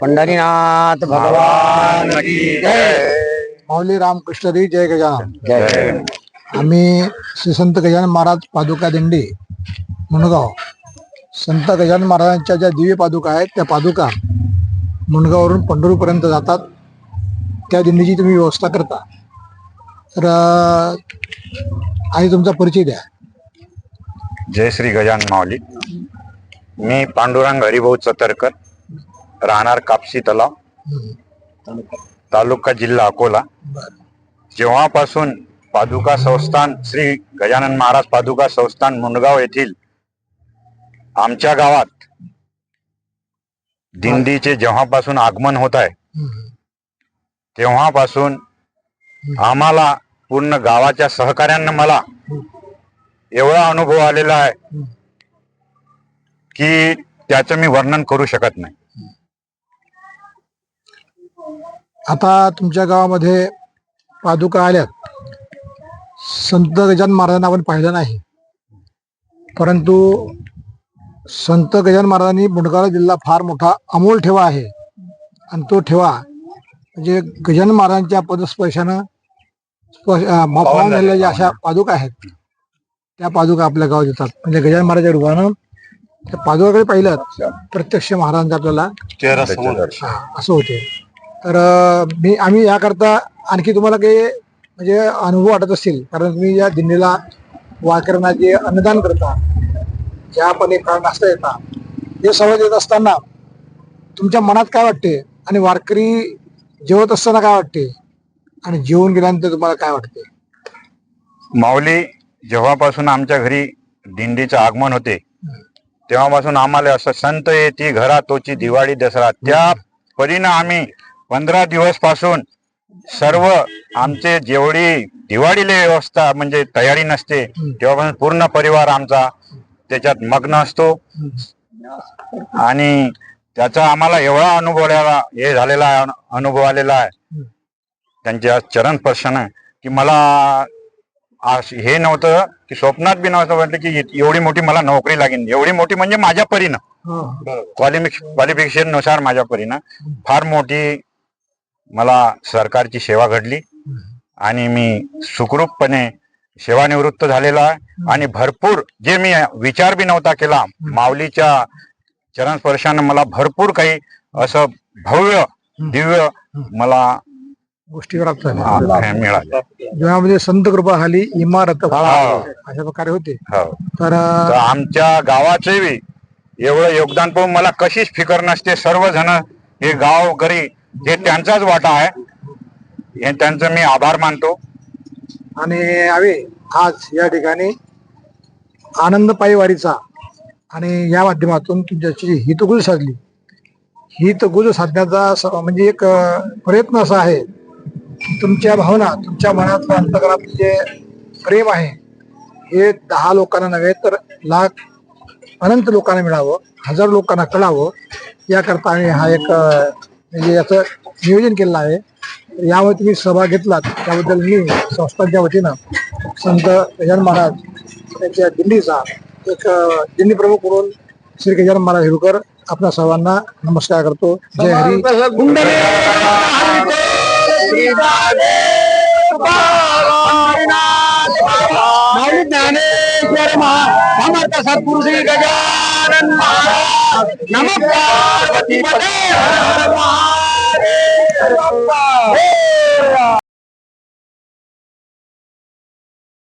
पंढरीनाथ भगवान की जय. माऊली रामकृष्णरी जय गजानन. जय. आम्ही श्री संत गजानन महाराज पादुका दिंडी मुणगाव संत गजानन महाराजांच्या ज्या दिव्य पादुका आहेत त्या पादुका मुणगाववरून पंढरपूरपर्यंत जातात. त्या दिंडीची तुम्ही व्यवस्था करता. तर आणि तुमचा परिचय द्या. जय श्री गजान माऊली. मी पांडुरंग हरिभाऊ चतरकर. राहणार कापसी तलाव तालुका जिल्हा अकोला. जेव्हापासून पादुका संस्थान श्री गजानन महाराज पादुका संस्थान मुंडगाव येथील आमच्या गावात दिंडीचे जेव्हापासून आगमन होत आहे तेव्हापासून आम्हाला पूर्ण गावाच्या सहकार्यानं मला एवढा अनुभव आलेला आहे की त्याचं मी वर्णन करू शकत नाही. आता तुमच्या गावामध्ये पादुका आल्यात. संत गजानन महाराजांना आपण पाहिलं नाही. परंतु संत गजानन महाराजांनी मुंडगाव जिल्हा फार मोठा अमोल ठेवा आहे. आणि तो ठेवा म्हणजे गजानन महाराजांच्या पदस्पर्शानं पावन झालेल्या ज्या अशा पादुका आहेत त्या पादुका आपल्या गावात येतात. म्हणजे गजानन महाराजांच्या रूपानं त्या पादुकाकडे पाहिलं प्रत्यक्ष महाराजांचा आपल्याला असं होते तर मी आम्ही याकरता आणखी तुम्हाला काही म्हणजे अनुभव वाटत असतील कारण तुम्ही या दिंडीला वारकऱ्यांना जे अन्नदान करता ज्या पण एक येता हे सवय देत असताना तुमच्या मनात काय वाटते? आणि वारकरी जेवत असताना काय वाटते? आणि जेवून गेल्यानंतर तुम्हाला काय वाटते? माऊली जेव्हापासून आमच्या घरी दिंडीचं आगमन होते तेव्हापासून आम्हाला असं संत येते घरा तोची दिवाळी दसरा त्या परीनं आम्ही पंधरा दिवसपासून सर्व आमचे जेवढी दिवाळीला व्यवस्था म्हणजे तयारी नसते तेव्हापासून पूर्ण परिवार आमचा त्याच्यात मग्न असतो. आणि त्याचा आम्हाला एवढा अनुभव आलेला हे झालेला आहे, अनुभव आलेला आहे. त्यांच्या चरण स्पर्शानं की मला हे नव्हतं की स्वप्नात बी नव्हतं वाटलं की एवढी मोठी मला नोकरी लागेल. एवढी मोठी म्हणजे माझ्या परीनं. क्वालिफिकेशननुसार माझ्या परीनं. फार मोठी मला सरकारची सेवा घडली आणि मी सुखरूपपणे सेवानिवृत्त झालेला आहे. आणि भरपूर जे मी विचार बी नव्हता केला माऊलीच्या चरण स्पर्शानं मला भरपूर काही असं भव्य दिव्य मला गोष्टी प्राप्त झाल्या. आ, मिळालं जेव्हा म्हणजे संत कृपा झाली इमारत अशा प्रकारे होते. हो. तर आमच्या गावाचे बी एवढं योगदान पाहून मला कशीच फिकर नसते. सर्वजण हे गाव घरी हे त्यांचाच वाटा आहे हे त्यांचं मी आभार मानतो. आणि आम्ही आज या ठिकाणी आनंद पायवारीचा आणि या माध्यमातून तुमच्याची जी हितगुज साधली. हितगुज साधण्याचा स- म्हणजे एक प्रयत्न असा आहे तुमच्या भावना तुमच्या मनातलं अंतकरातलं जे प्रेम आहे हे दहा लोकांना नव्हे तर लाख अनंत लोकांना मिळावं हजार लोकांना कळावं याकरता आम्ही हा एक म्हणजे याचं नियोजन केलेलं आहे. यावर तुम्ही सहभाग घेतलात. त्याबद्दल मी संस्थांच्या वतीनं संत गजानन महाराज त्यांच्या दिंडीचा एक अं, दिंडी प्रमुख म्हणून श्री गजानन महाराज हिरुकर आपल्या सर्वांना नमस्कार करतो. जय हरी. ज्ञानेश्वर महा सद्गुरु श्री ஆனந்த் நம பார்வதி பதே